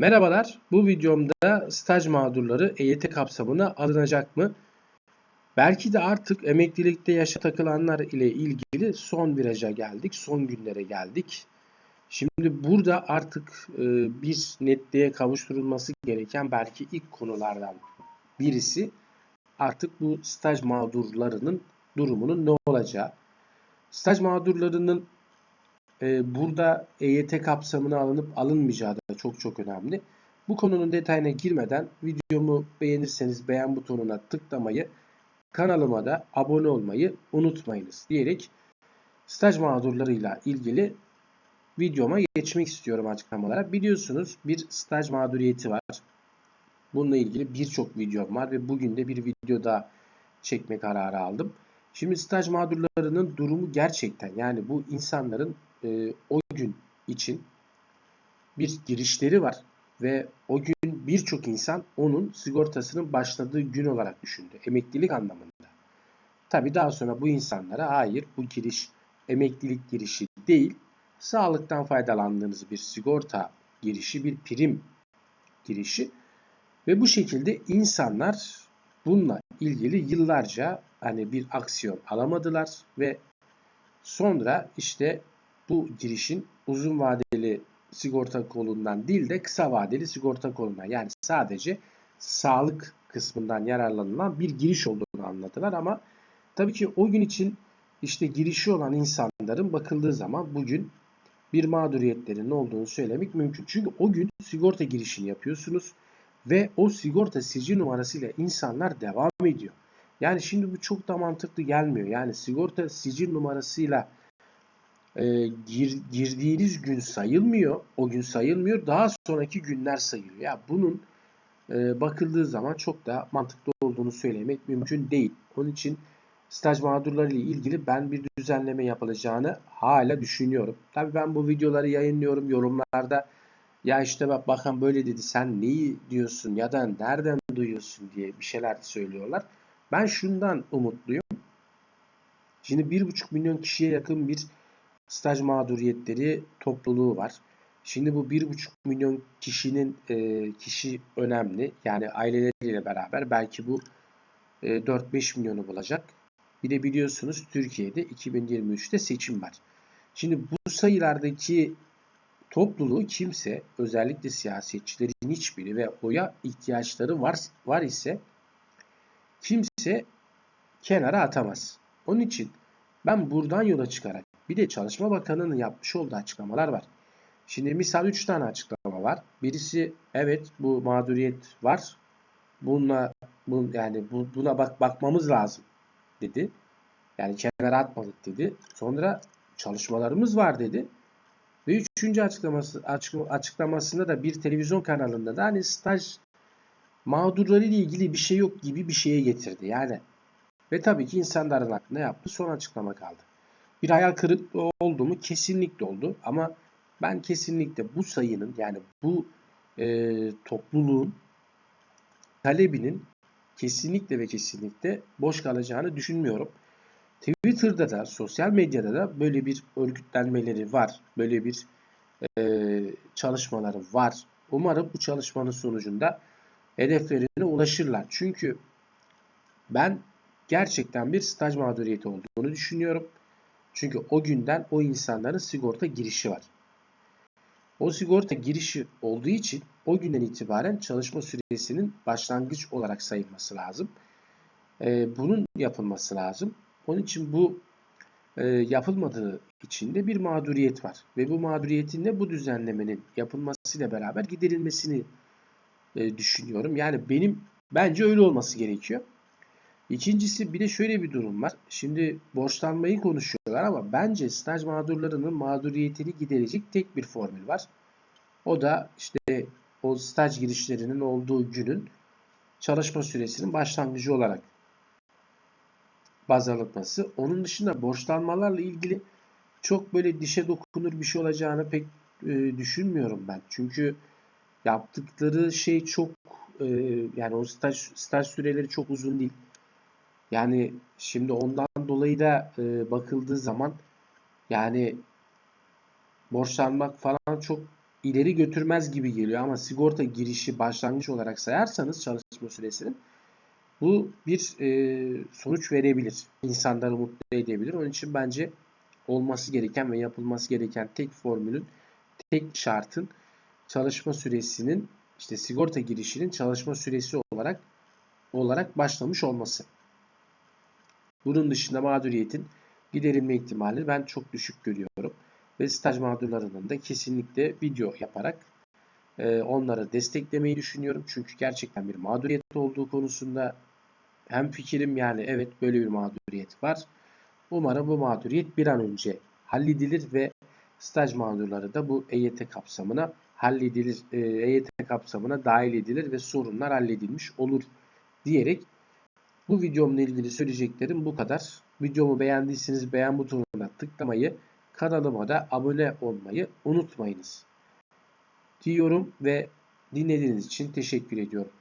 Merhabalar, bu videomda staj mağdurları EYT kapsamına alınacak mı? Belki de artık emeklilikte yaşa takılanlar ile ilgili son viraja geldik, son günlere geldik. Şimdi burada artık e, bir netliğe kavuşturulması gereken belki ilk konulardan birisi artık bu staj mağdurlarının durumunun ne olacağı. Staj mağdurlarının e, burada EYT kapsamına alınıp alınmayacağı da çok çok önemli. Bu konunun detayına girmeden videomu beğenirseniz beğen butonuna tıklamayı, kanalıma da abone olmayı unutmayınız diyerek staj mağdurlarıyla ilgili videoma geçmek istiyorum açıklamalara. Biliyorsunuz bir staj mağduriyeti var. Bununla ilgili birçok videom var ve bugün de bir video daha çekme kararı aldım. Şimdi staj mağdurlarının durumu gerçekten yani bu insanların e, o gün için bir girişleri var ve o gün birçok insan onun sigortasının başladığı gün olarak düşündü. Emeklilik anlamında. Tabi daha sonra bu insanlara hayır bu giriş emeklilik girişi değil, sağlıktan faydalandığınız bir sigorta girişi, bir prim girişi ve bu şekilde insanlar bununla ilgili yıllarca hani bir aksiyon alamadılar ve sonra işte bu girişin uzun vadeli sigorta kolundan değil de kısa vadeli sigorta kolundan yani sadece sağlık kısmından yararlanılan bir giriş olduğunu anladılar ama tabii ki o gün için işte girişi olan insanların bakıldığı zaman bugün bir mağduriyetlerinin olduğunu söylemek mümkün. Çünkü o gün sigorta girişini yapıyorsunuz ve o sigorta sicil numarasıyla insanlar devam ediyor. Yani şimdi bu çok da mantıklı gelmiyor. Yani sigorta sicil numarasıyla e, gir, girdiğiniz gün sayılmıyor. O gün sayılmıyor. Daha sonraki günler sayılıyor. Ya bunun e, bakıldığı zaman çok da mantıklı olduğunu söylemek mümkün değil. Onun için staj mağdurları ile ilgili ben bir düzenleme yapılacağını hala düşünüyorum. Tabii ben bu videoları yayınlıyorum. Yorumlarda ya işte bak bakan böyle dedi sen neyi diyorsun ya da nereden duyuyorsun diye bir şeyler söylüyorlar. Ben şundan umutluyum. Şimdi 1,5 milyon kişiye yakın bir staj mağduriyetleri topluluğu var. Şimdi bu 1,5 milyon kişinin e, kişi önemli. Yani aileleriyle beraber belki bu e, 4-5 milyonu bulacak. Bir de biliyorsunuz Türkiye'de 2023'te seçim var. Şimdi bu sayılardaki topluluğu kimse özellikle siyasetçilerin hiçbiri ve oya ihtiyaçları var, var ise kimse kenara atamaz. Onun için ben buradan yola çıkarak bir de Çalışma Bakanı'nın yapmış olduğu açıklamalar var. Şimdi misal 3 tane açıklama var. Birisi evet bu mağduriyet var. Bununla bun, yani bu, buna bak bakmamız lazım dedi. Yani kenara atmadık dedi. Sonra çalışmalarımız var dedi. Ve üçüncü açıklaması, açıklamasında da bir televizyon kanalında da hani staj mağdurları ile ilgili bir şey yok gibi bir şeye getirdi. Yani ve tabii ki insanların aklına yaptı son açıklama kaldı. Bir hayal kırıklığı oldu mu? Kesinlikle oldu. Ama ben kesinlikle bu sayının yani bu e, topluluğun talebinin kesinlikle ve kesinlikle boş kalacağını düşünmüyorum. Twitter'da da sosyal medyada da böyle bir örgütlenmeleri var. Böyle bir e, çalışmaları var. Umarım bu çalışmanın sonucunda hedeflerine ulaşırlar. Çünkü ben gerçekten bir staj mağduriyeti olduğunu düşünüyorum. Çünkü o günden o insanların sigorta girişi var. O sigorta girişi olduğu için o günden itibaren çalışma süresinin başlangıç olarak sayılması lazım. Ee, bunun yapılması lazım. Onun için bu e, yapılmadığı için de bir mağduriyet var. Ve bu mağduriyetin de bu düzenlemenin yapılmasıyla beraber giderilmesini e, düşünüyorum. Yani benim bence öyle olması gerekiyor. İkincisi bir de şöyle bir durum var. Şimdi borçlanmayı konuşuyorlar ama bence staj mağdurlarının mağduriyetini giderecek tek bir formül var. O da işte o staj girişlerinin olduğu günün çalışma süresinin başlangıcı olarak baz alınması. Onun dışında borçlanmalarla ilgili çok böyle dişe dokunur bir şey olacağını pek e, düşünmüyorum ben. Çünkü yaptıkları şey çok e, yani o staj, staj süreleri çok uzun değil. Yani şimdi ondan dolayı da e, bakıldığı zaman yani borçlanmak falan çok ileri götürmez gibi geliyor ama sigorta girişi başlangıç olarak sayarsanız çalışma süresinin bu bir e, sonuç verebilir. İnsanları mutlu edebilir. Onun için bence olması gereken ve yapılması gereken tek formülün, tek şartın çalışma süresinin işte sigorta girişinin çalışma süresi olarak olarak başlamış olması. Bunun dışında mağduriyetin giderilme ihtimalini ben çok düşük görüyorum. Ve staj mağdurlarının da kesinlikle video yaparak e, onları desteklemeyi düşünüyorum. Çünkü gerçekten bir mağduriyet olduğu konusunda hem fikrim yani evet böyle bir mağduriyet var. Umarım bu mağduriyet bir an önce halledilir ve staj mağdurları da bu EYT kapsamına halledilir, e, EYT kapsamına dahil edilir ve sorunlar halledilmiş olur diyerek bu videomla ilgili söyleyeceklerim bu kadar. Videomu beğendiyseniz beğen butonuna tıklamayı, kanalıma da abone olmayı unutmayınız. Diyorum ve dinlediğiniz için teşekkür ediyorum.